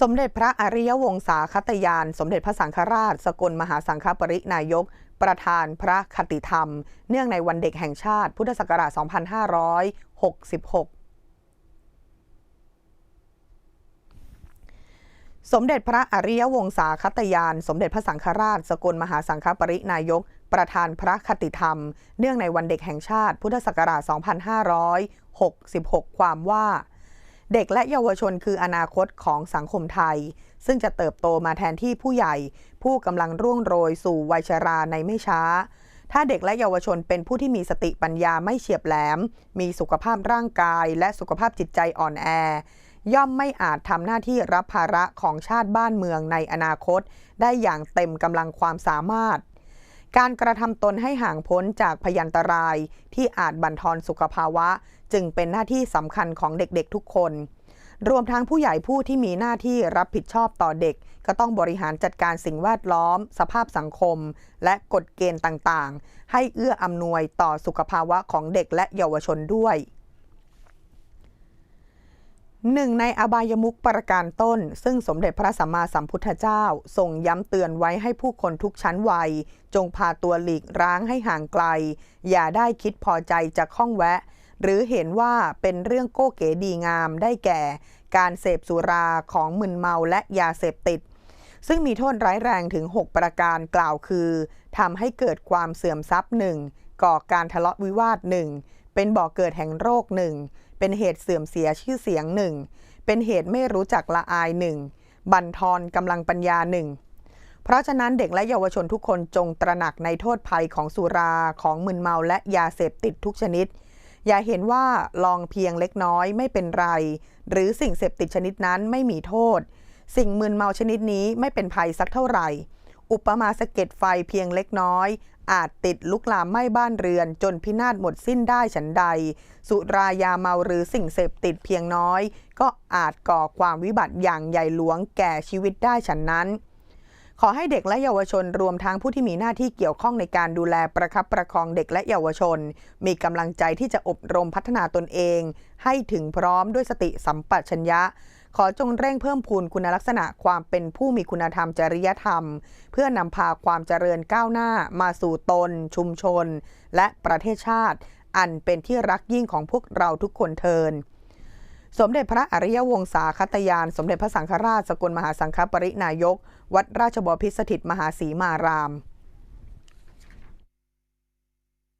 สมเด็จพระอริยวงศาคตยาน สมเด็จพระสังฆราช สกลมหาสังฆปรินายก ประธานพระคติธรรม เนื่องในวันเด็กแห่งชาติ พุทธศักราช 2566สมเด็จพระอริยวงศาคตยาน สมเด็จพระสังฆราช สกลมหาสังฆปรินายก ประธานพระคติธรรม เนื่องในวันเด็กแห่งชาติ พุทธศักราช 2566 ความว่า เด็กและเยาวชนคืออนาคตของสังคมไทย ซึ่งจะเติบโตมาแทนที่ผู้ใหญ่ ผู้กำลังร่วงโรยสู่วัยชราในไม่ช้า ถ้าเด็กและเยาวชนเป็นผู้ที่มีสติปัญญาไม่เฉียบแหลม มีสุขภาพร่างกาย และสุขภาพจิตใจอ่อนแอ ย่อมไม่อาจทำหน้าที่รับภาระของชาติบ้านเมืองในอนาคต ได้อย่างเต็มกำลังความสามารถ การกระทำตนให้ห่างพ้นจากพยันตราย ที่อาจบั่นทอนสุขภาวะ จึงเป็นหน้าที่สำคัญของเด็กๆทุกคน รวมทั้งผู้ใหญ่ผู้ที่มีหน้าที่รับผิดชอบต่อเด็ก ก็ต้องบริหารจัดการสิ่งแวดล้อม สภาพสังคม และกฎเกณฑ์ต่างๆ ให้เอื้ออำนวยต่อสุขภาวะของเด็กและเยาวชนด้วย หนึ่งในอบายมุขประการต้น ซึ่งสมเด็จพระสัมมาสัมพุทธเจ้าทรงย้ำเตือนไว้ให้ผู้คนทุกชั้นวัย จงพาตัวหลีกร้างให้ห่างไกล อย่าได้คิดพอใจจะข้องแวะ หรือเห็นว่าเป็นเรื่องโก้เก๋ดีงามได้แก่ การเสพสุราของมึนเมาและยาเสพติด ซึ่งมีโทษร้ายแรงถึง 6 ประการกล่าวคือทำให้เกิดความเสื่อมทรัพย์หนึ่งก่อการทะเลาะวิวาทหนึ่ง เป็นบ่อกเกิดแห่งโรคหนึ่ง เป็นเหตุเสื่อมเสียชื่อเสียงหนึ่ง เป็นเหตุไม่รู้จักละอายหนึ่ง บั่นทอนกำลังปัญญาหนึ่ง เพราะฉะนั้นเด็กและเยาวชนทุกคนจงตระหนักในโทษภัยของสุรา ของมึนเมาและยาเสพติดทุกชนิด อย่าเห็นว่าลองเพียงเล็กน้อยไม่เป็นไร หรือสิ่งเสพติดชนิดนั้นไม่มีโทษ สิ่งมึนเมาชนิดนี้ไม่เป็นภัยสักเท่าไหร่ อุปมาสะเก็ดไฟเพียงเล็กน้อย อาจติดลุกลามไหม้บ้านเรือน จนพินาศหมดสิ้นได้ฉันใด สุรายาเมาหรือสิ่งเสพติดเพียงน้อย ก็อาจก่อความวิบัติอย่างใหญ่หลวงแก่ชีวิตได้ฉันนั้นขอให้เด็กและเยาวชนรวมทั้งผู้ที่มีหน้าที่เกี่ยวข้องในการดูแลประคับประคองเด็กและเยาวชน มีกำลังใจที่จะอบรมพัฒนาตนเอง ให้ถึงพร้อมด้วยสติสัมปชัญญะ ขอจงเร่งเพิ่มพูนคุณลักษณะความเป็นผู้มีคุณธรรมจริยธรรม เพื่อนำพาความเจริญก้าวหน้ามาสู่ตน ชุมชน และประเทศชาติ อันเป็นที่รักยิ่งของพวกเราทุกคนเทินสมเด็จพระอริยวงศาคตยาน สมเด็จพระสังฆราชสกลมหาสังฆปรินายก วัดราชบพิตรสถิตมหาศรีมาราม